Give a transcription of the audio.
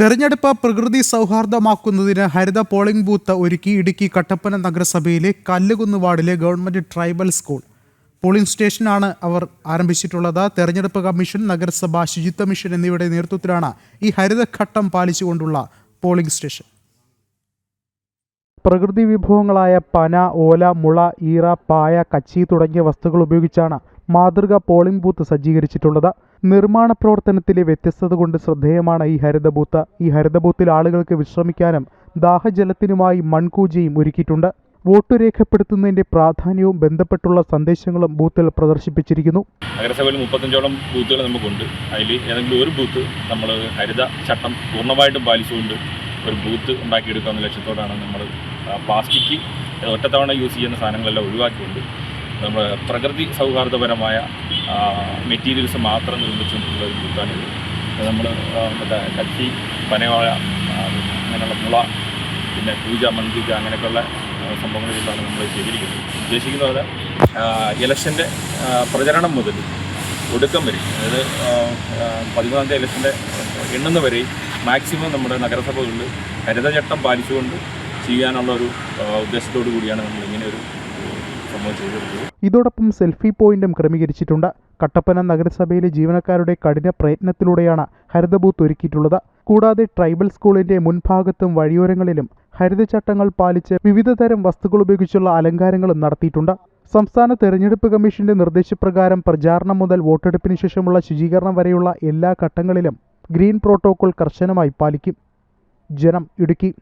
തെരഞ്ഞെടുപ്പ് പ്രകൃതി സൗഹാർദ്ദമാക്കുന്നതിന് ഹരിത polling booth ഒരുക്കി ഇടുക്കി കട്ടപ്പന നഗരസഭയിലെ കല്ലുകുന്ന് വാർഡിലെ ഗവൺമെന്റ് ട്രൈബൽ സ്കൂൾ. പോളിംഗ് സ്റ്റേഷനാണ് അവർ ആരംഭിച്ചിട്ടുള്ളത്. തെരഞ്ഞെടുപ്പ് കമ്മീഷൻ നഗരസഭ ശുചിത്വ മിഷൻ എന്നിവയുടെ നേതൃത്വത്തിലാണ് ഈ ഹരിതഘട്ടം പാലിച്ചുകൊണ്ടുള്ള പോളിംഗ് സ്റ്റേഷൻ. പ്രകൃതി വിഭവങ്ങളായ പന ഓല മുള ഈറ പായ കച്ചി തുടങ്ങിയ വസ്തുക്കൾ ഉപയോഗിച്ചാണ് മാതൃക പോളിംഗ് ബൂത്ത് സജ്ജീകരിച്ചിട്ടുള്ളത്. നിർമ്മാണ പ്രവർത്തനത്തിലെ വ്യത്യസ്തത കൊണ്ട് ശ്രദ്ധേയമാണ് ഈ ഹരിത ബൂത്ത്. ഈ ഹരിത ബൂത്തിൽ ആളുകൾക്ക് വിശ്രമിക്കാനും ദാഹജലത്തിനുമായി മൺകൂജയും ഒരുക്കിയിട്ടുണ്ട്. വോട്ട് രേഖപ്പെടുത്തുന്നതിന്റെ പ്രാധാന്യവും ബന്ധപ്പെട്ടുള്ള സന്ദേശങ്ങളും ബൂത്തിൽ പ്രദർശിപ്പിച്ചിരിക്കുന്നു. നഗരസഭയിൽ മുപ്പത്തഞ്ചോളം ബൂത്തുകൾ നമുക്കുണ്ട്. അതിൽ ഏതെങ്കിലും ഒരു ബൂത്ത് നമ്മൾ ഹരിത ചട്ടം പൂർണമായിട്ടും പാലിച്ചുകൊണ്ട് ഒരു ബൂത്ത് ഉണ്ടാക്കിയെടുക്കുക എന്ന ലക്ഷ്യത്തോടാണ് നമ്മൾ പ്ലാസ്റ്റിക് ഒറ്റത്തവണ യൂസ് ചെയ്യുന്ന സാധനങ്ങളെല്ലാം ഒഴിവാക്കിക്കൊണ്ട് നമ്മൾ പ്രകൃതി സൗഹാർദ്ദപരമായ മെറ്റീരിയൽസ് മാത്രം നിർമ്മിച്ചുകൊണ്ടുള്ള ഒരു ബൂത്താണിത്. നമ്മൾ മറ്റേ കത്തി ആ, അങ്ങനെയുള്ള മുള പിന്നെ പൂജ മന്ദിക അങ്ങനെയൊക്കെയുള്ള സംഭവങ്ങളിലാണ് നമ്മൾ ശേഖരിക്കുന്നത് ഉദ്ദേശിക്കുന്നത് പോലെ ഇലക്ഷന്റെ പ്രചരണം മുതൽ ഒടുക്കം വരെ അതായത് ആ, ആ, പതിമൂന്നാം തീയതി ഇലക്ഷന്റെ എണ്ണുന്ന വരെ മാക്സിമം നമ്മുടെ നഗരസഭകളിൽ ഹരിതചട്ടം പാലിച്ചുകൊണ്ട് ചെയ്യാനുള്ള ഒരു ഉദ്ദേശത്തോടു കൂടിയാണ് നമ്മൾ ഇങ്ങനെ ഒരു സംഭവം ചെയ്തിട്ടുള്ളത്. ഇതോടൊപ്പം സെൽഫി പോയിന്റും ക്രമീകരിച്ചിട്ടുണ്ട്. കട്ടപ്പന നഗരസഭയിലെ ജീവനക്കാരുടെ കഠിന പ്രയത്നത്തിലൂടെയാണ് ഹരിതബൂത്ത് ഒരുക്കിയിട്ടുള്ളത്. കൂടാതെ ട്രൈബൽ സ്കൂളിന്റെ മുൻഭാഗത്തും വഴിയോരങ്ങളിലും ഹരിതചട്ടങ്ങൾ പാലിച്ച് വിവിധതരം വസ്തുക്കൾ ഉപയോഗിച്ചുള്ള അലങ്കാരങ്ങളും നടത്തിയിട്ടുണ്ട്. സംസ്ഥാന തെരഞ്ഞെടുപ്പ് കമ്മീഷന്റെ നിർദ്ദേശപ്രകാരം പ്രചാരണം മുതൽ വോട്ടെടുപ്പിന് ശേഷമുള്ള ശുചീകരണം വരെയുള്ള എല്ലാ ഘട്ടങ്ങളിലും ഗ്രീൻ പ്രോട്ടോക്കോൾ കർശനമായി പാലിക്കും. ജനം ഇടുക്കി.